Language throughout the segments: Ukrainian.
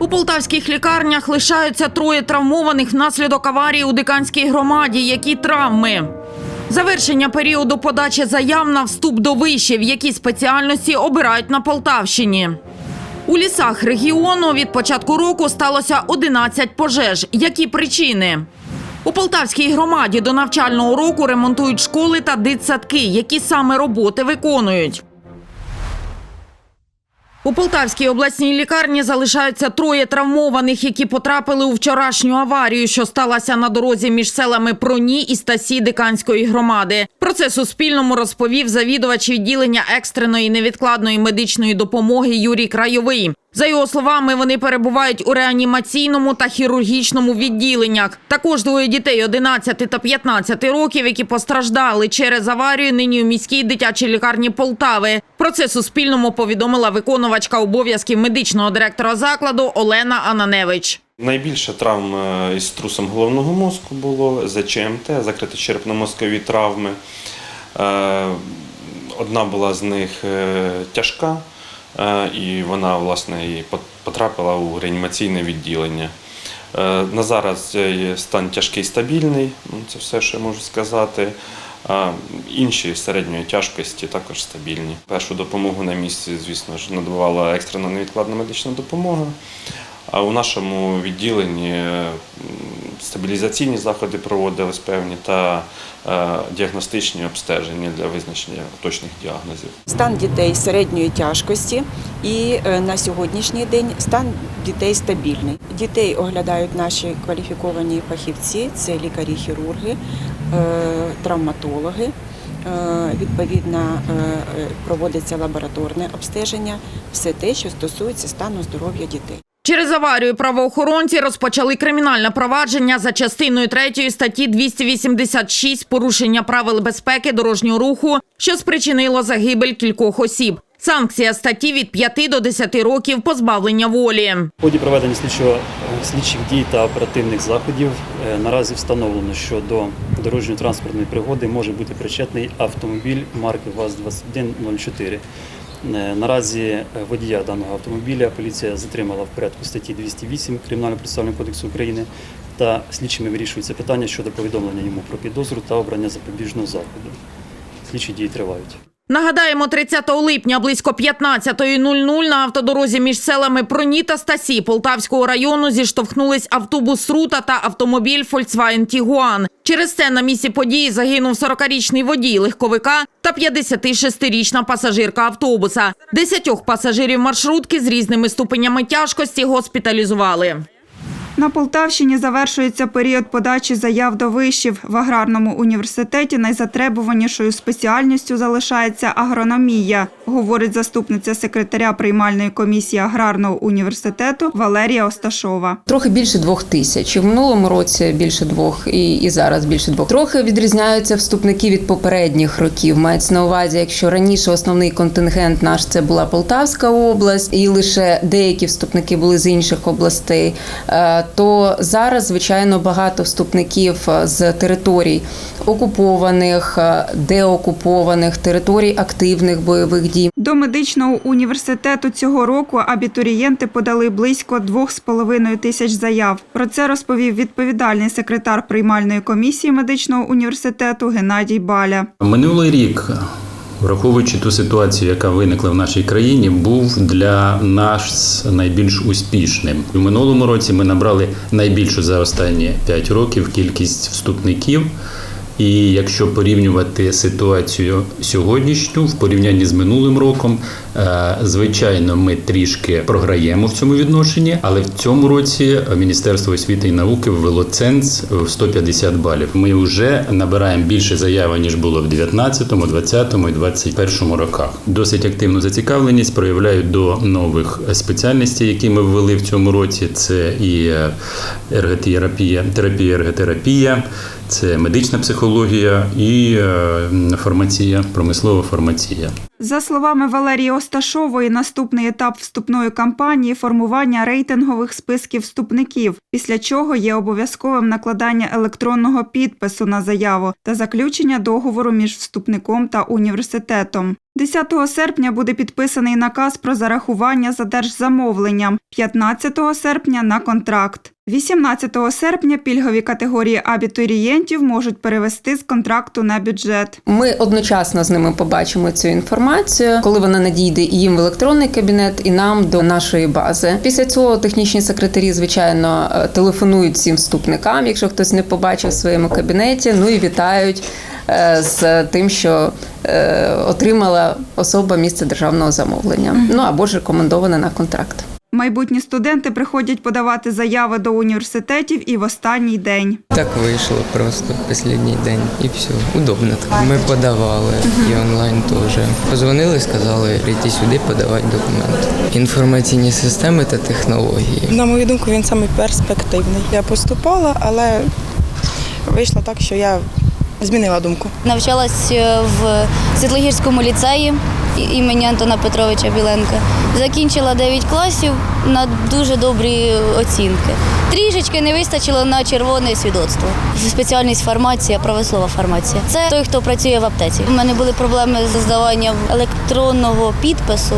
У полтавських лікарнях лишаються троє травмованих внаслідок аварії у диканській громаді. Які травми? Завершення періоду подачі заяв на вступ до вишів, які спеціальності обирають на Полтавщині. У лісах регіону від початку року сталося 11 пожеж. Які причини? У Полтавській громаді до навчального року ремонтують школи та дитсадки. Які саме роботи виконують? У Полтавській обласній лікарні залишаються троє травмованих, які потрапили у вчорашню аварію, що сталася на дорозі між селами Проні і Стасі Диканської громади. Про це Суспільному розповів завідувач відділення екстреної невідкладної медичної допомоги Юрій Крайовий. За його словами, вони перебувають у реанімаційному та хірургічному відділеннях. Також двоє дітей 11 та 15 років, які постраждали через аварію, нині у міській дитячій лікарні Полтави. Про це Суспільному повідомила виконувачка обов'язків медичного директора закладу Олена Ананевич. Найбільше травм е, із трусом головного мозку було ЗЧМТ, закриті черепно-мозкові травми. Е, Одна була з них е, тяжка, і вона власне і потрапила у реанімаційне відділення. Е, На зараз е, стан тяжкий стабільний, ну, це все, що я можу сказати. А інші середньої тяжкості також стабільні. Першу допомогу на місці, звісно ж, надавала екстрена невідкладна медична допомога. А у нашому відділенні стабілізаційні заходи проводились певні та е, діагностичні обстеження для визначення точних діагнозів. Стан дітей середньої тяжкості і е, на сьогоднішній день стан дітей стабільний. Дітей оглядають наші кваліфіковані фахівці, це лікарі-хірурги, е, травматологи. Відповідно, проводиться лабораторне обстеження, все те, що стосується стану здоров'я дітей. Через аварію правоохоронці розпочали кримінальне провадження за частиною 3 статті 286 порушення правил безпеки дорожнього руху, що спричинило загибель кількох осіб. Санкція статті від 5 до 10 років позбавлення волі. В ході проведення слідчого слідчих дій та оперативних заходів е, наразі встановлено, що до дорожньо-транспортної пригоди може бути причетний автомобіль марки ВАЗ-2104. Е, Наразі е, водія даного автомобіля поліція затримала в порядку статті 208 Кримінально-процесуального кодексу України та слідчими вирішується питання щодо повідомлення йому про підозру та обрання запобіжного заходу. Слідчі дії тривають. Нагадаємо, 30 липня близько 15.00 на автодорозі між селами Проні та Стасі Полтавського району зіштовхнулись автобус Рута та автомобіль Volkswagen Tiguan. Через це на місці події загинув 40-річний водій легковика та 56-річна пасажирка автобуса. Десятьох пасажирів маршрутки з різними ступенями тяжкості госпіталізували. На Полтавщині завершується період подачі заяв до вишів. В аграрному університеті найзатребуванішою спеціальністю залишається агрономія, говорить заступниця секретаря приймальної комісії аграрного університету Валерія Осташова. Трохи більше двох тисяч. В минулому році більше двох, і, і зараз більше двох. Трохи відрізняються вступники від попередніх років. Мається на увазі, якщо раніше основний контингент наш це була Полтавська область, і лише деякі вступники були з інших областей. То зараз, звичайно, багато вступників е, з територій окупованих, е, деокупованих, територій активних бойових дій. До медичного університету цього року абітурієнти подали близько 2,5 тисяч заяв. Про це розповів відповідальний секретар приймальної комісії медичного університету Геннадій Баля. Минулий рік, враховуючи ту ситуацію, яка виникла в нашій країні, був для нас найбільш успішним. У минулому році ми набрали найбільшу за останні 5 років кількість вступників. І якщо порівнювати ситуацію сьогоднішню в порівнянні з минулим роком, звичайно, ми трішки програємо в цьому відношенні, але в цьому році Міністерство освіти і науки ввело ценз в 150 балів. Ми вже набираємо більше заяв, ніж було в 19, 20 і 21 роках. Досить активну зацікавленість проявляють до нових спеціальностей, які ми ввели в цьому році. Це і е, ерготерапія, терапія, ерготерапія. Це медична психологія і е, фармація, промислова фармація. За словами Валерії Осташової, наступний етап вступної кампанії формування рейтингових списків вступників, після чого є обов'язковим накладання електронного підпису на заяву та заключення договору між вступником та університетом. 10 серпня буде підписаний наказ про зарахування за держзамовленням, 15 серпня на контракт. 18 серпня пільгові категорії абітурієнтів можуть перевести з контракту на бюджет. Ми одночасно з ними побачимо цю інформацію, коли вона надійде і їм в електронний кабінет, і нам до нашої бази. Після цього технічні секретарі, звичайно, е, телефонують всім вступникам, якщо хтось не побачив в своєму кабінеті. Ну і вітають з тим, що е, отримала особа місце державного замовлення. Ну або ж рекомендована на контракт. Майбутні студенти приходять подавати заяви до університетів і в останній день. Так вийшло просто останній день і все. Удобно. так. Ми подавали і онлайн теж. Позвонили, сказали, йти сюди, подавати документи. Інформаційні системи та технології. На мою думку, він саме перспективний. Я поступала, але вийшло так, що я змінила думку. Навчалась е, в Світлогірському ліцеї імені Антона Петровича Біленка. Закінчила 9 класів на дуже добрі оцінки. Трішечки не вистачило на червоне свідоцтво. Спеціальність фармація, правослова фармація. Це той, хто працює в аптеці. У мене були проблеми з здаванням електронного підпису.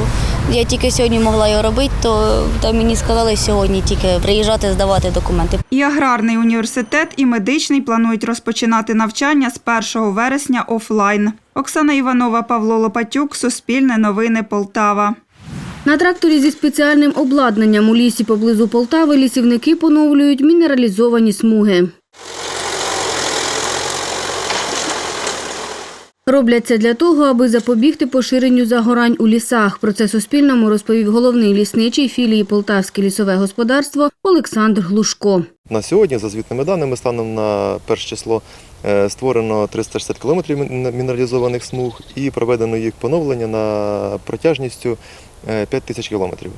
Я тільки сьогодні могла його робити, то там мені сказали сьогодні тільки приїжджати здавати документи. І аграрний університет, і медичний планують розпочинати навчання з 1 вересня офлайн. Оксана Іванова, Павло Лопатюк, Суспільне новини Полтава. На тракторі зі спеціальним обладнанням у лісі поблизу Полтави лісівники поновлюють мінералізовані смуги. Роблять це для того, аби запобігти поширенню загорань у лісах. Про це Суспільному розповів головний лісничий філії Полтавське лісове господарство Олександр Глушко. На сьогодні, за звітними даними, станом на перше число е, створено 360 кілометрів мінералізованих смуг і проведено їх поновлення на протяжністю е, 5 тисяч кілометрів.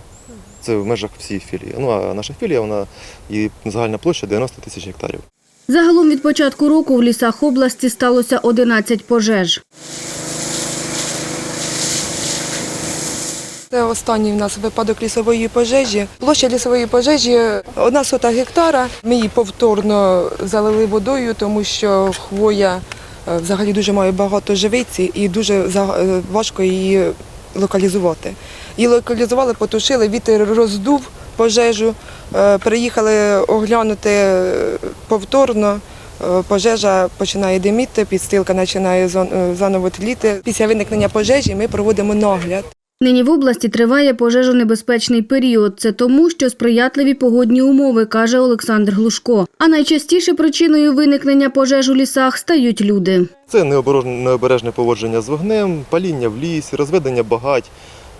Це в межах всієї філії. Ну а наша філія, вона і загальна площа 90 тисяч гектарів. Загалом від початку року в лісах області сталося 11 пожеж. Це останній в нас випадок лісової пожежі. Площа лісової пожежі одна сота гектара. Ми її повторно залили водою, тому що хвоя е, взагалі дуже має багато живиці і дуже е, важко її локалізувати. Її локалізували, потушили, вітер роздув пожежу, е, приїхали оглянути е, повторно. Е, Пожежа починає диміти, підстилка починає заново тліти. Після виникнення пожежі ми проводимо нагляд. Нині в області триває пожежонебезпечний період. Це тому, що сприятливі погодні умови, каже Олександр Глушко. А найчастіше причиною виникнення пожеж у лісах стають люди. Це необережне, поводження з вогнем, паління в лісі, розведення багать,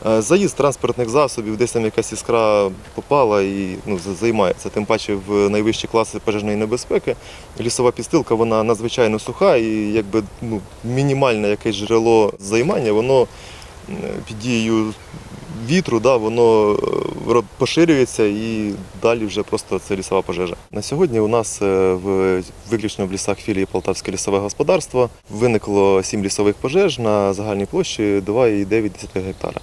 заїзд транспортних засобів, десь там якась іскра попала і ну, займається. Тим паче в найвищі класи пожежної небезпеки. Лісова підстилка вона надзвичайно суха і якби ну, мінімальне якесь джерело займання, воно е, під дією вітру, да, воно е, поширюється і далі вже просто це лісова пожежа. На сьогодні у нас е, в виключно в лісах філії Полтавське лісове господарство виникло сім лісових пожеж на загальній площі 2,9 гектара.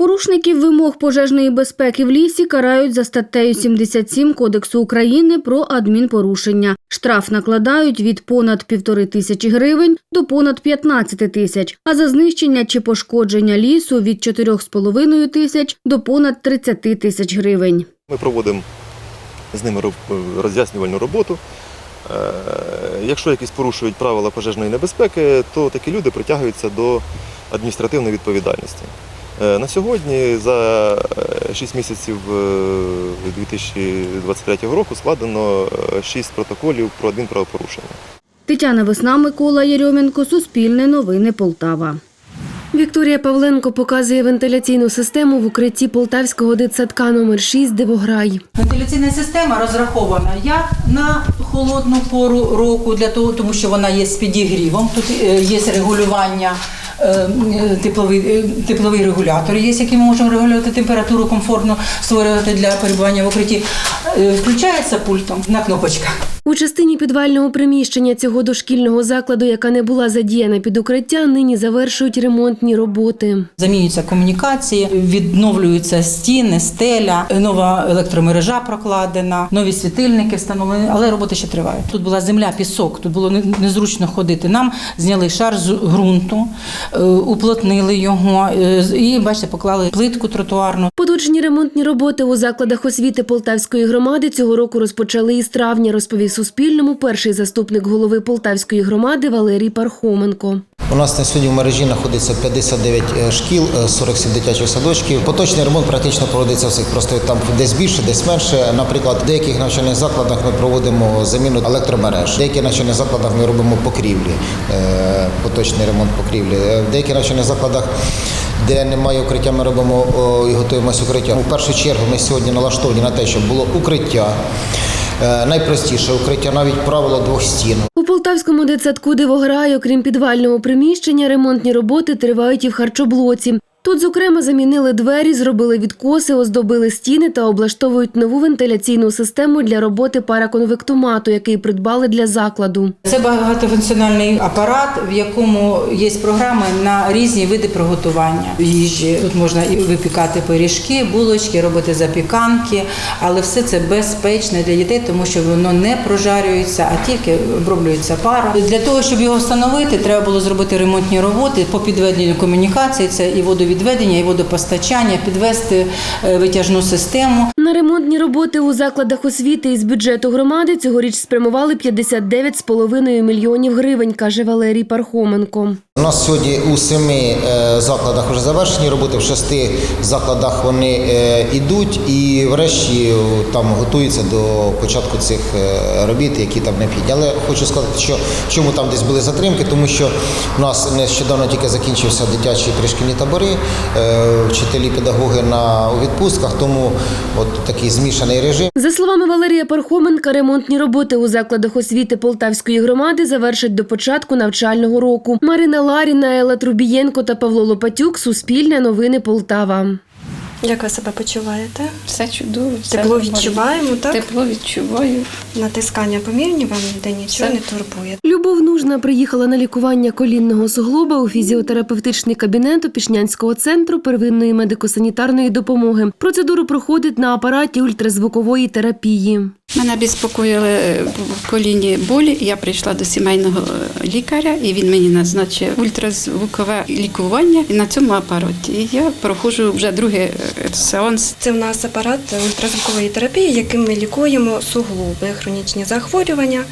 Порушників вимог пожежної безпеки в лісі карають за статтею 77 Кодексу України про адмінпорушення. Штраф накладають від понад півтори тисячі гривень до понад 15 тисяч, а за знищення чи пошкодження лісу від 4,5 тисяч до понад 30 тисяч гривень. Ми проводимо з ними роз'яснювальну роботу. Е, Якщо якісь порушують правила пожежної небезпеки, то такі люди притягуються до адміністративної відповідальності. Е, На сьогодні за 6 місяців е, 2023 року складено 6 протоколів про адмінправопорушення. Тетяна Весна, Микола Єрьоменко, Суспільне новини Полтава. Вікторія Павленко показує вентиляційну систему в укритті полтавського дитсадка номер 6 Дивограй. Вентиляційна система розрахована як на холодну пору року, для того, тому що вона є з підігрівом. Тут е, є регулювання. е, Тепловий, е, тепловий регулятор є, який ми можемо регулювати температуру комфортно створювати для перебування в укритті. Включається пультом на кнопочках. У частині підвального приміщення цього дошкільного закладу, яка не була задіяна під укриття, нині завершують ремонтні роботи. Замінюються комунікації, відновлюються стіни, стеля, нова електромережа прокладена, нові світильники встановлені, але роботи ще тривають. Тут була земля, пісок, тут було незручно ходити. Нам зняли шар з ґрунту, е, уплотнили його е, і, бачите, поклали плитку тротуарну. Поточні ремонтні роботи у закладах освіти Полтавської громади цього року розпочали із травня, розповів Суспільному перший заступник голови Полтавської громади Валерій Пархоменко. У нас на сьогодні в мережі знаходиться 59 е, шкіл, е, 47 дитячих садочків. Поточний ремонт практично проводиться всіх. Просто там десь більше, десь менше. Наприклад, в деяких навчальних закладах ми проводимо заміну електромереж. В деяких навчальних закладах ми робимо покрівлі, е, поточний ремонт покрівлі. Е, В деяких навчальних закладах. Де немає укриття, ми робимо і готуємося укриття. У першу чергу ми сьогодні налаштовані на те, щоб було укриття. Е, Найпростіше укриття, навіть правило двох стін. У Полтавському дитсадку Дивограй, окрім підвального приміщення, ремонтні роботи тривають і в харчоблоці. Тут, зокрема, замінили двері, зробили відкоси, оздобили стіни та облаштовують нову вентиляційну систему для роботи параконвектомату, який придбали для закладу. Це багатофункціональний апарат, в якому є програми на різні види приготування їжі. Тут можна і випікати пиріжки, булочки, робити запіканки, але все це безпечно для дітей, тому що воно не прожарюється, а тільки оброблюється паром. Для того, щоб його встановити, треба було зробити ремонтні роботи по підведенню комунікації. Це і водовідведення, і водопостачання, підвести е, витяжну систему. На ремонтні роботи у закладах освіти із бюджету громади цьогоріч спрямували 59,5 мільйонів гривень, каже Валерій Пархоменко. У нас сьогодні у семи е, закладах вже завершені роботи, в шести закладах вони е, ідуть і врешті е, там готуються до початку цих е, робіт, які там необхідні. Але хочу сказати, що чому там десь були затримки, тому що у нас нещодавно тільки закінчився дитячі пришкільні табори, е, вчителі, педагоги на відпустках, тому от такий змішаний режим. За словами Валерія Пархоменка, ремонтні роботи у закладах освіти Полтавської громади завершать до початку навчального року. Марина Ларіна, Елла Трубієнко та Павло Лопатюк. Суспільне новини Полтава. Як ви себе почуваєте? Все чудово. все Тепло нормально. відчуваємо, так? Тепло відчуваю. Натискання помірні вам ніде нічого Все. не турбує. Любов Нужна приїхала на лікування колінного суглоба у фізіотерапевтичний кабінет Опішнянського центру первинної медико-санітарної допомоги. Процедуру проходить на апараті ультразвукової терапії. Мене безпокоїли е, в коліні болі. Я прийшла до сімейного е, лікаря, і він мені назначив ультразвукове лікування на цьому апараті. І я проходжу вже другий е, сеанс. Це в нас апарат ультразвукової терапії, яким ми лікуємо суглоби, хронічні захворювання.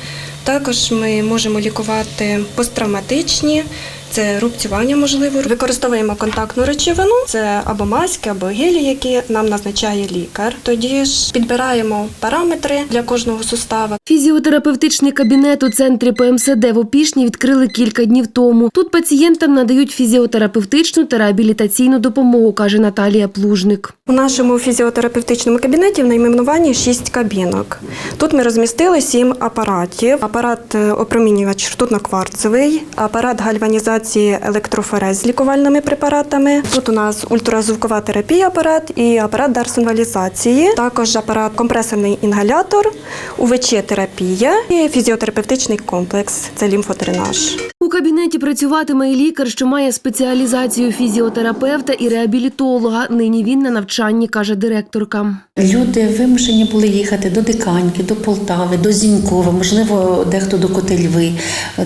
Також ми можемо лікувати посттравматичні, це рубцювання можливо. Використовуємо контактну речовину, це або маски, або гелі, які нам назначає лікар. Тоді ж підбираємо параметри для кожного сустава. Фізіотерапевтичний кабінет у центрі ПМСД в Опішні відкрили кілька днів тому. Тут пацієнтам надають фізіотерапевтичну та реабілітаційну допомогу, каже Наталія Плужник. У нашому фізіотерапевтичному кабінеті в найменуванні 6 кабінок. Тут ми розмістили 7 апаратів. Апарат е, опромінювач ртутно-кварцевий, апарат гальванізації електрофорез з лікувальними препаратами. Тут у нас ультразвукова терапія апарат і апарат дарсонвалізації. Також апарат компресорний інгалятор, УВЧ-терапія і фізіотерапевтичний комплекс це лімфодренаж. У кабінеті працюватиме і лікар, що має спеціалізацію фізіотерапевта і реабілітолога. Нині він на навчанні, каже директорка. Люди вимушені були їхати до Диканьки, до Полтави, до Зінькова, можливо, дехто до Котельви.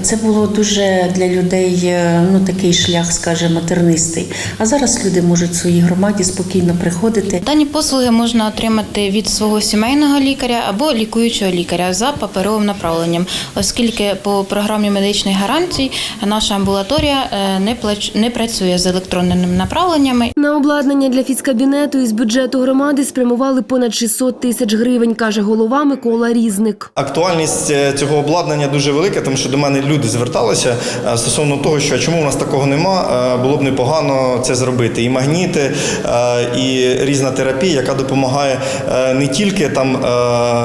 Це було дуже для людей е, ну такий шлях, скажімо, тернистий. А зараз люди можуть в своїй громаді спокійно приходити. Дані послуги можна отримати від свого сімейного лікаря або лікуючого лікаря за паперовим направленням, оскільки по програмі медичних гарантій наша амбулаторія е, не плач- не працює з електронними направленнями. На обладнання для фізкабінету із бюджету громади спрямували понад 600 тисяч гривень, каже голова Микола Різник. Актуальність е, цього обладнання дуже велика, тому що до мене люди зверталися е, стосовно того, що чому у нас такого нема, е, було б непогано це зробити. І магніти, е, і різна терапія, яка допомагає е, не тільки там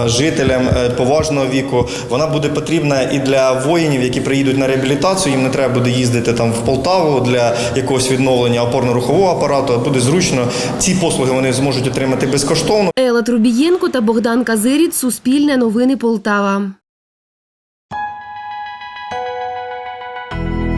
жителям поважного віку, вона буде потрібна і для воїнів, які приїдуть на реабілітацію. Їм не треба буде їздити там в Полтаву для якогось відновлення опорно-рухового апарату. Буде зручно. Ці послуги вони зможуть отримати безкоштовно. Елла Трубієнко та Богдан Казиріт. Суспільне новини Полтава.